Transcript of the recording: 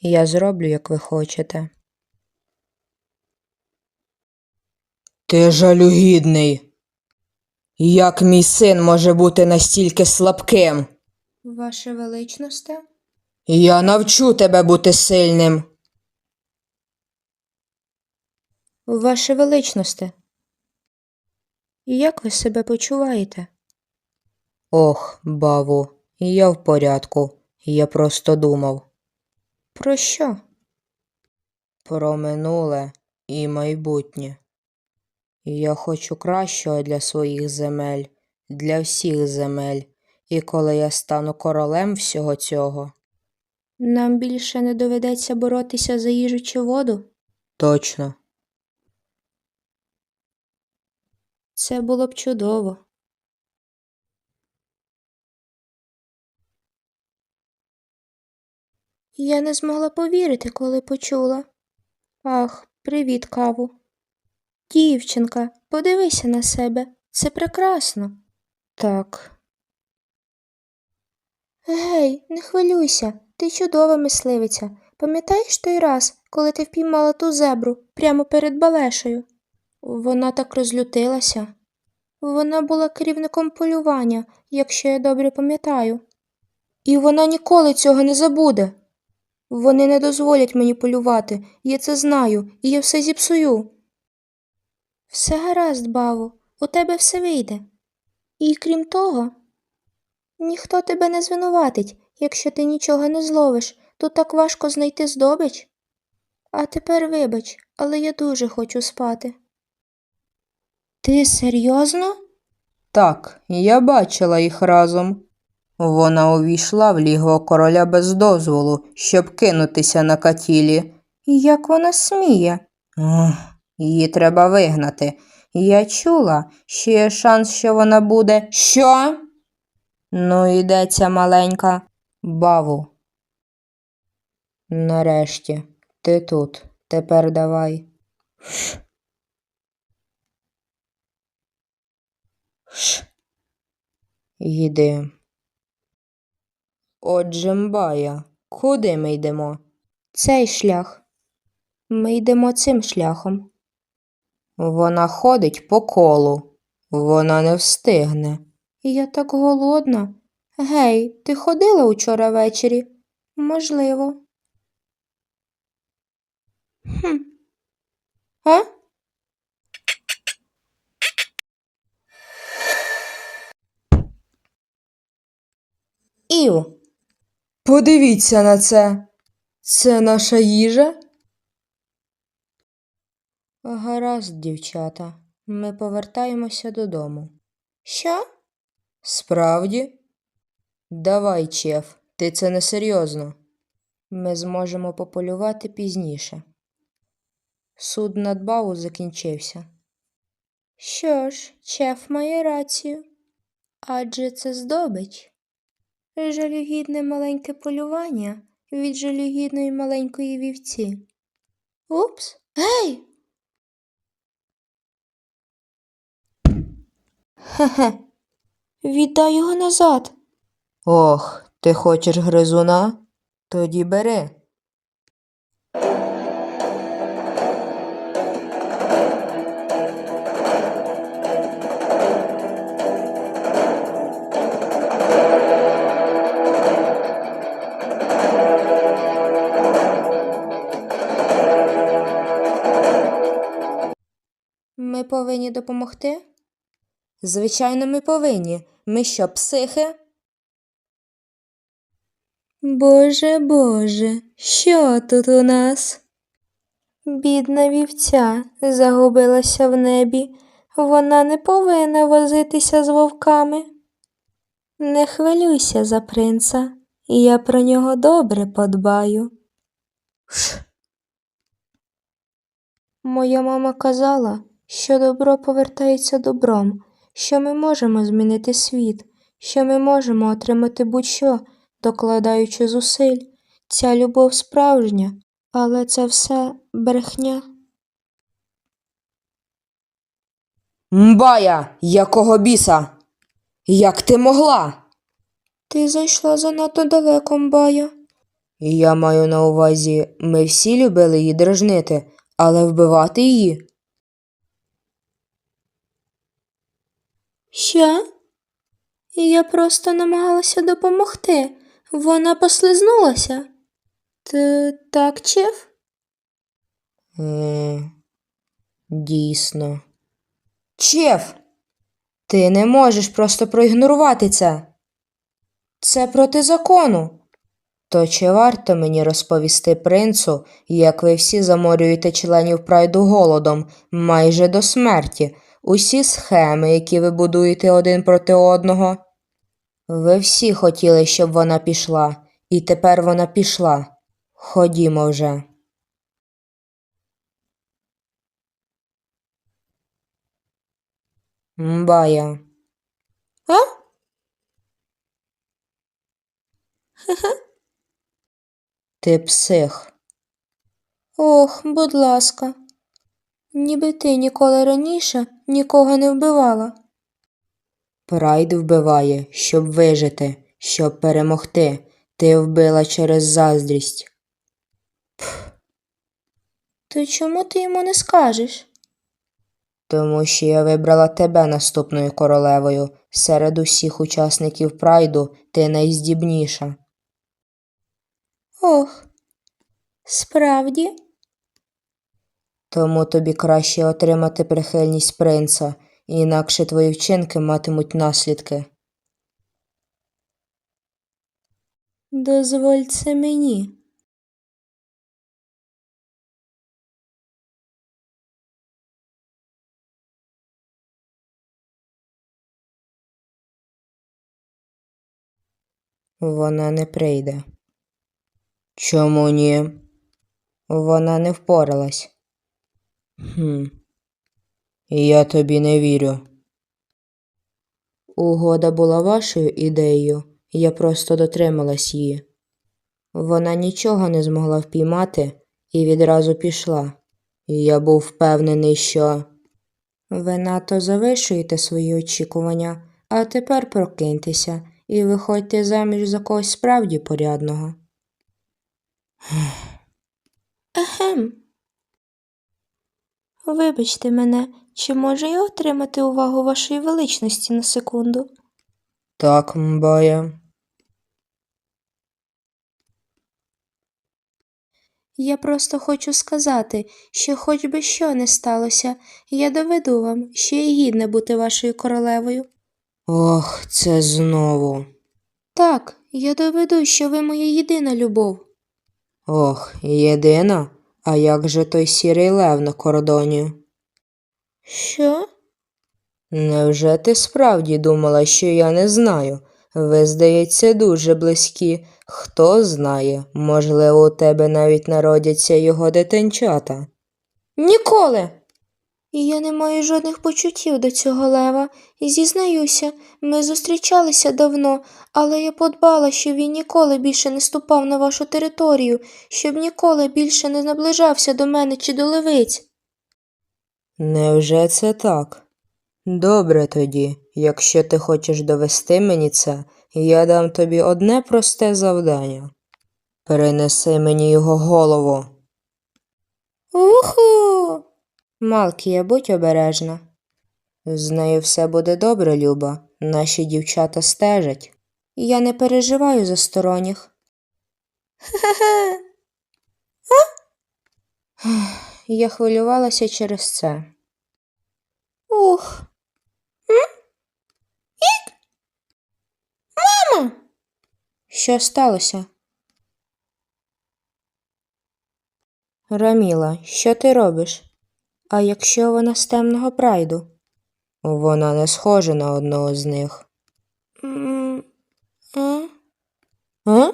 Я зроблю, як ви хочете. Ти жалюгідний. Як мій син може бути настільки слабким? Ваше величносте? Я навчу тебе бути сильним. Ваше величносте. Як ви себе почуваєте? Ох, баву, я в порядку. Я просто думав Про що? про минуле і майбутнє. Я хочу кращого для своїх земель, для всіх земель. І коли я стану королем всього цього, Нам більше не доведеться боротися за їжу чи воду? точно. Це було б чудово. Я не змогла повірити, коли почула. Ах, привіт, каву. Дівчинка, подивися на себе. Це прекрасно. Так. Гей, не хвилюйся, ти чудова мисливиця. Пам'ятаєш той раз, коли ти впіймала ту зебру прямо перед балешею? Вона так розлютилася. Вона була керівником полювання, якщо я добре пам'ятаю. І вона ніколи цього не забуде. Вони не дозволять мені полювати, я це знаю, і я все зіпсую. Все гаразд, Баво, у тебе все вийде. І крім того, ніхто тебе не звинуватить, якщо ти нічого не зловиш, то так важко знайти здобич. А тепер вибач, але я дуже хочу спати. Ти серйозно? Так, я бачила їх разом. Вона увійшла в лігво короля без дозволу, щоб кинутися на катілі. Як вона сміє? Її треба вигнати. Я чула, що є шанс, що вона буде. Що? Ну, йдеться маленька баву. Нарешті, ти тут. Тепер давай. Ш. Їди. Отже, Мбая, куди ми йдемо? Цей шлях. Ми йдемо цим шляхом. Вона ходить по колу. Вона не встигне. Я так голодна. Гей, ти ходила учора ввечері? Можливо. Хм. А? Ів. Подивіться на це. Це наша їжа? Гаразд, дівчата. Ми повертаємося додому. Що? Справді? Давай, чеф, ти це несерйозно. Ми зможемо пополювати пізніше. Суд над Бау закінчився. Що ж, чеф має рацію. Адже це здобич. Жалюгідне маленьке полювання від жалюгідної маленької вівці. Упс. Гей! Хе-хе. Віддай його назад. Ох, ти хочеш гризуна? Тоді бери. Повинні допомогти? Звичайно, ми повинні. Ми що, психи? Боже, Боже, що тут у нас? Бідна вівця загубилася в небі. Вона не повинна возитися з вовками. Не хвилюйся за принца, я про нього добре подбаю. Моя мама казала, що добро повертається добром, що ми можемо змінити світ, що ми можемо отримати будь-що, докладаючи зусиль. Ця любов справжня, але це все брехня. Мбая, якого біса? Як ти могла? Ти зайшла занадто далеко, Мбая. Я маю на увазі, ми всі любили її дражнити, але вбивати її. Що? Я просто намагалася допомогти. Вона послизнулася. Ти так, Чеф? Е, дійсно. Чеф, ти не можеш просто проігнорувати це. Це проти закону. То чи варто мені розповісти принцу, як ви всі заморюєте членів прайду голодом майже до смерті, усі схеми, які ви будуєте один проти одного? Ви всі хотіли, щоб вона пішла, і тепер вона пішла. Ходімо вже. Мбая. А? Ти псих. Ох, будь ласка. Ніби ти ніколи раніше нікого не вбивала. Прайд вбиває, щоб вижити, щоб перемогти. Ти вбила через заздрість. То чому ти йому не скажеш? Тому що я вибрала тебе наступною королевою. Серед усіх учасників прайду ти найздібніша. Ох, справді? Тому тобі краще отримати прихильність принца, інакше твої вчинки матимуть наслідки. Дозволь це мені. Вона не прийде. Чому ні? Вона не впоралась. Хм. Я тобі не вірю. Угода була вашою ідеєю, я просто дотрималась її. Вона нічого не змогла впіймати і відразу пішла. Я був впевнений, що. Ви надто завишуєте свої очікування, а тепер прокиньтеся і виходьте заміж за когось справді порядного. Ехем. Вибачте мене, чи можу я отримати увагу вашої величності на секунду? Так, мбая. Я просто хочу сказати, що хоч би що не сталося, я доведу вам, що я гідна бути вашою королевою. Ох, це знову. Так, я доведу, що ви моя єдина любов. Ох, єдина? А як же той сірий лев на кордоні? Що? Невже ти справді думала, що я не знаю? Ви, здається, дуже близькі. Хто знає, можливо, у тебе навіть народяться його дитинчата. Ніколи. І я не маю жодних почуттів до цього лева. І зізнаюся, ми зустрічалися давно, але я подбала, щоб він ніколи більше не ступав на вашу територію, щоб ніколи більше не наближався до мене чи до левиць. Невже це так? Добре тоді, якщо ти хочеш довести мені це, я дам тобі одне просте завдання. Перенеси мені його голову. Уху. Малкія, будь обережна. З нею все буде добре, Люба. Наші дівчата стежать. Я не переживаю за сторонніх. Я хвилювалася через це. Ух. Мама. Що сталося? Раміла, що ти робиш? А якщо вона з темного прайду? Вона не схожа на одного з них. М, А? А?